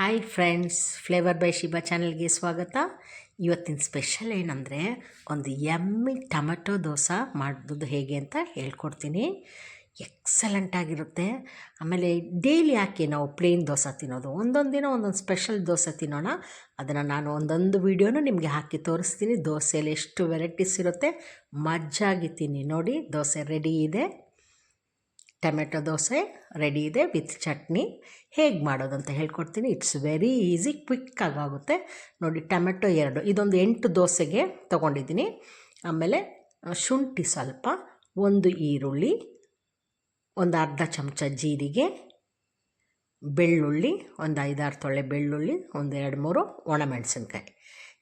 Hi friends flavour by Shiba ಚಾನಲ್ಗೆ ಸ್ವಾಗತ. ಇವತ್ತಿನ ಸ್ಪೆಷಲ್ ಏನಂದರೆ ಒಂದು ಎಮ್ಮಿ ಟೊಮೆಟೊ ದೋಸೆ ಮಾಡೋದು ಹೇಗೆ ಅಂತ ಹೇಳ್ಕೊಡ್ತೀನಿ. ಎಕ್ಸಲೆಂಟ್ ಆಗಿರುತ್ತೆ. ಆಮೇಲೆ ಡೈಲಿ ಯಾಕೆ ನಾವು ಪ್ಲೇನ್ ದೋಸೆ ತಿನ್ನೋದು? ಒಂದೊಂದು ದಿನ ಒಂದೊಂದು ಸ್ಪೆಷಲ್ ದೋಸೆ ತಿನ್ನೋಣ. ಅದನ್ನು ನಾನು ಒಂದೊಂದು ವೀಡಿಯೋನು ನಿಮಗೆ ಹಾಕಿ ತೋರಿಸ್ತೀನಿ. ದೋಸೆಯಲ್ಲಿ ಎಷ್ಟು ವೆರೈಟೀಸ್ ಇರುತ್ತೆ. ಮಜ್ಜಾಗಿ ತಿನ್ನಿ ನೋಡಿ, ದೋಸೆ ರೆಡಿ ಇದೆ. ಟೊಮೆಟೊ ದೋಸೆ ರೆಡಿ ಇದೆ ವಿತ್ ಚಟ್ನಿ. ಹೇಗೆ ಮಾಡೋದು ಅಂತ ಹೇಳ್ಕೊಡ್ತೀನಿ. ಇಟ್ಸ್ ವೆರಿ ಈಸಿ ಕ್ವಿಕ್ಕಾಗಿ ಆಗುತ್ತೆ ನೋಡಿ, ಟೊಮೆಟೊ ಎರಡು. ಇದೊಂದು ಎಂಟು ದೋಸೆಗೆ ತೊಗೊಂಡಿದ್ದೀನಿ. ಆಮೇಲೆ ಶುಂಠಿ ಸ್ವಲ್ಪ, ಒಂದು ಈರುಳ್ಳಿ, ಒಂದು ಅರ್ಧ ಚಮಚ ಜೀರಿಗೆ, ಬೆಳ್ಳುಳ್ಳಿ, ಒಂದು ಐದಾರು ತೊಳೆ ಬೆಳ್ಳುಳ್ಳಿ, ಒಂದು ಎರಡು ಮೂರು ಒಣಮೆಣಸಿನ್ಕಾಯಿ.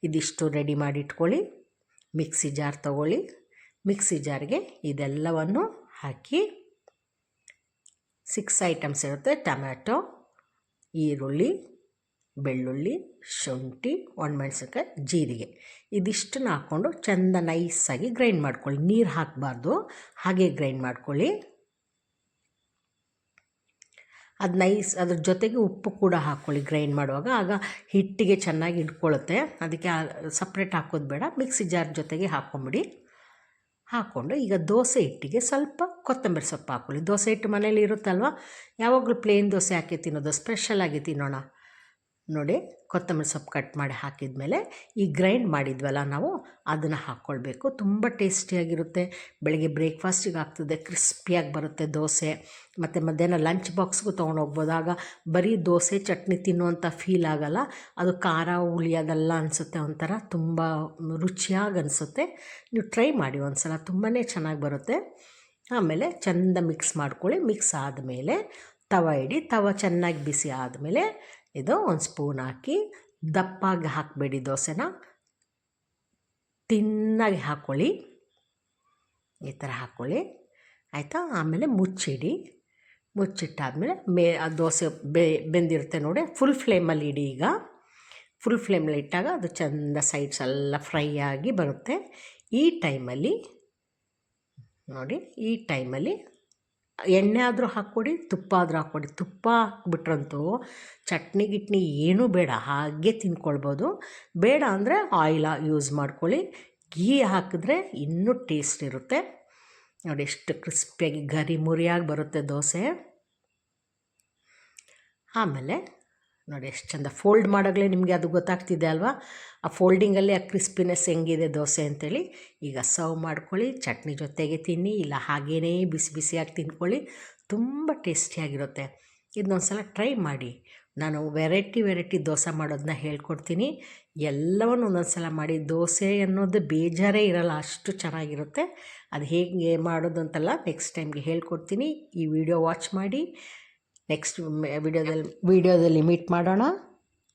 ಇದಿಷ್ಟು ರೆಡಿ ಮಾಡಿ ಇಟ್ಕೊಳ್ಳಿ ಮಿಕ್ಸಿ ಜಾರ್ ತಗೊಳ್ಳಿ. ಮಿಕ್ಸಿ ಜಾರ್ಗೆ ಇದೆಲ್ಲವನ್ನು ಹಾಕಿ ಸಿಕ್ಸ್ ಐಟಮ್ಸ್ ಇರುತ್ತೆ. ಟೊಮ್ಯಾಟೊ, ಈರುಳ್ಳಿ, ಬೆಳ್ಳುಳ್ಳಿ, ಶುಂಠಿ, ಒಣಮೆಣಸಿನ್ಕಾಯಿ, ಜೀರಿಗೆ. ಇದಿಷ್ಟನ್ನ ಹಾಕ್ಕೊಂಡು ಚೆಂದ ನೈಸಾಗಿ ಗ್ರೈಂಡ್ ಮಾಡ್ಕೊಳ್ಳಿ. ನೀರು ಹಾಕಬಾರ್ದು. ಹಾಗೆ ಗ್ರೈಂಡ್ ಮಾಡ್ಕೊಳ್ಳಿ. ಅದು ನೈಸ್ ಅದ್ರ ಜೊತೆಗೆ ಉಪ್ಪು ಕೂಡ ಹಾಕ್ಕೊಳ್ಳಿ ಗ್ರೈಂಡ್ ಮಾಡುವಾಗ. ಆಗ ಹಿಟ್ಟಿಗೆ ಚೆನ್ನಾಗಿ ಹಿಡ್ಕೊಳ್ಳುತ್ತೆ ಅದಕ್ಕೆ ಸಪ್ರೇಟ್ ಹಾಕೋದು ಬೇಡ. ಮಿಕ್ಸಿ ಜಾರ್ ಜೊತೆಗೆ ಹಾಕ್ಕೊಂಬಿಡಿ. ಹಾಕ್ಕೊಂಡು ಈಗ ದೋಸೆ ಹಿಟ್ಟಿಗೆ ಸ್ವಲ್ಪ ಕೊತ್ತಂಬರಿ ಸೊಪ್ಪು ಹಾಕ್ಕೊಳ್ಳಿ ದೋಸೆ ಹಿಟ್ಟು ಮನೇಲಿ ಇರುತ್ತಲ್ವ? ಯಾವಾಗಲೂ ಪ್ಲೇನ್ ದೋಸೆ ಹಾಕಿ ತಿನ್ನೋದು ಸ್ಪೆಷಲಾಗಿ ತಿನ್ನೋಣ. ನೋಡಿ ಕೊತ್ತಂಬರಿ ಸೊಪ್ಪು ಕಟ್ ಮಾಡಿ ಹಾಕಿದ್ಮೇಲೆ ಈ ಗ್ರೈಂಡ್ ಮಾಡಿದ್ವಲ್ಲ ನಾವು, ಅದನ್ನು ಹಾಕ್ಕೊಳ್ಬೇಕು ತುಂಬ ಟೇಸ್ಟಿಯಾಗಿರುತ್ತೆ. ಬೆಳಗ್ಗೆ ಬ್ರೇಕ್ಫಾಸ್ಟಿಗೆ ಆಗ್ತದೆ, ಕ್ರಿಸ್ಪಿಯಾಗಿ ಬರುತ್ತೆ ದೋಸೆ. ಮತ್ತು ಮಧ್ಯಾಹ್ನ ಲಂಚ್ ಬಾಕ್ಸ್ಗೂ ತೊಗೊಂಡೋಗ್ಬೋದಾಗ ಬರೀ ದೋಸೆ, ಚಟ್ನಿ ತಿನ್ನುವಂಥ ಫೀಲ್ ಆಗಲ್ಲ. ಅದು ಖಾರ, ಹುಳಿ, ಅದೆಲ್ಲ ಅನಿಸುತ್ತೆ ಒಂಥರ. ತುಂಬ ರುಚಿಯಾಗಿ ಅನಿಸುತ್ತೆ. ನೀವು ಟ್ರೈ ಮಾಡಿ ಒಂದು ಸಲ ತುಂಬಾ ಚೆನ್ನಾಗಿ ಬರುತ್ತೆ. ಆಮೇಲೆ ಚೆಂದ ಮಿಕ್ಸ್ ಮಾಡ್ಕೊಳ್ಳಿ. ಮಿಕ್ಸ್ ಆದಮೇಲೆ ತವ ಇಡಿ. ತವ ಚೆನ್ನಾಗಿ ಬಿಸಿ ಆದಮೇಲೆ ಇದು ಒಂದು ಸ್ಪೂನ್ ಹಾಕಿ ದಪ್ಪಾಗಿ ಹಾಕಬೇಡಿ ದೋಸೆನ. ತಿನ್ನಾಗಿ ಹಾಕ್ಕೊಳ್ಳಿ ಈ ಥರ ಹಾಕ್ಕೊಳ್ಳಿ ಆಯಿತಾ? ಆಮೇಲೆ ಮುಚ್ಚಿಡಿ. ಮುಚ್ಚಿಟ್ಟಾದಮೇಲೆ ಮೇ ಆ ದೋಸೆ ಬೆ ಬೆಂದಿರುತ್ತೆ ನೋಡಿ ಫುಲ್ ಫ್ಲೇಮಲ್ಲಿ ಇಡಿ ಈಗ. ಫುಲ್ ಫ್ಲೇಮಲ್ಲಿ ಇಟ್ಟಾಗ ಅದು ಚೆಂದ ಸೈಡ್ಸ್ ಎಲ್ಲ ಫ್ರೈ ಆಗಿ ಬರುತ್ತೆ. ಈ ಟೈಮಲ್ಲಿ ನೋಡಿ, ಈ ಟೈಮಲ್ಲಿ ಎಣ್ಣೆ ಆದರೂ ಹಾಕ್ಕೊಡಿ, ತುಪ್ಪ ಆದರೂ ಹಾಕ್ಕೊಡಿ. ತುಪ್ಪ ಹಾಕ್ಬಿಟ್ರಂತೂ ಚಟ್ನಿ ಗಿಟ್ನಿ ಏನೂ ಬೇಡ, ಹಾಗೆ ತಿನ್ಕೊಳ್ಬೋದು. ಬೇಡ ಅಂದರೆ ಆಯಿಲ ಯೂಸ್ ಮಾಡ್ಕೊಳ್ಳಿ. ಘೀ ಹಾಕಿದ್ರೆ ಇನ್ನೂ ಟೇಸ್ಟ್ ಇರುತ್ತೆ. ನೋಡಿ ಎಷ್ಟು ಕ್ರಿಸ್ಪಿಯಾಗಿ, ಗರಿ ಮುರಿಯಾಗಿ ಬರುತ್ತೆ ದೋಸೆ. ಆಮೇಲೆ ನೋಡಿ ಎಷ್ಟು ಚಂದ ಫೋಲ್ಡ್ ಮಾಡೋಗಲೇ ನಿಮಗೆ ಅದು ಗೊತ್ತಾಗ್ತಿದೆ ಅಲ್ವಾ? ಆ ಫೋಲ್ಡಿಂಗಲ್ಲಿ ಆ ಕ್ರಿಸ್ಪಿನೆಸ್ ಹೆಂಗಿದೆ ದೋಸೆ ಅಂತೇಳಿ ಈಗ ಸರ್ವ್ ಮಾಡ್ಕೊಳ್ಳಿ, ಚಟ್ನಿ ಜೊತೆಗೆ ತಿನ್ನಿ, ಇಲ್ಲ ಹಾಗೇ ಬಿಸಿ ಬಿಸಿಯಾಗಿ ತಿನ್ಕೊಳ್ಳಿ ತುಂಬ ಟೇಸ್ಟಿಯಾಗಿರುತ್ತೆ. ಇದನ್ನೊಂದು ಸಲ ಟ್ರೈ ಮಾಡಿ. ನಾನು ವೆರೈಟಿ ವೆರೈಟಿ ದೋಸೆ ಮಾಡೋದನ್ನ ಹೇಳ್ಕೊಡ್ತೀನಿ. ಎಲ್ಲವನ್ನು ಒಂದೊಂದು ಸಲ ಮಾಡಿ. ದೋಸೆ ಅನ್ನೋದು ಬೇಜಾರೇ ಇರಲ್ಲ, ಅಷ್ಟು ಚೆನ್ನಾಗಿರುತ್ತೆ. ಅದು ಹೇಗೆ ಮಾಡೋದು ಅಂತೆಲ್ಲ ನೆಕ್ಸ್ಟ್ ಟೈಮ್ಗೆ ಹೇಳ್ಕೊಡ್ತೀನಿ. ಈ ವಿಡಿಯೋ ವಾಚ್ ಮಾಡಿ. ನೆಕ್ಸ್ಟ್ ವಿಡಿಯೋದಲ್ಲಿ ವಿಡಿಯೋದಲ್ಲಿ ಮೀಟ್ ಮಾಡೋಣ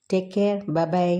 ಟೇಕ್ ಕೇರ್ ಬಾಯ್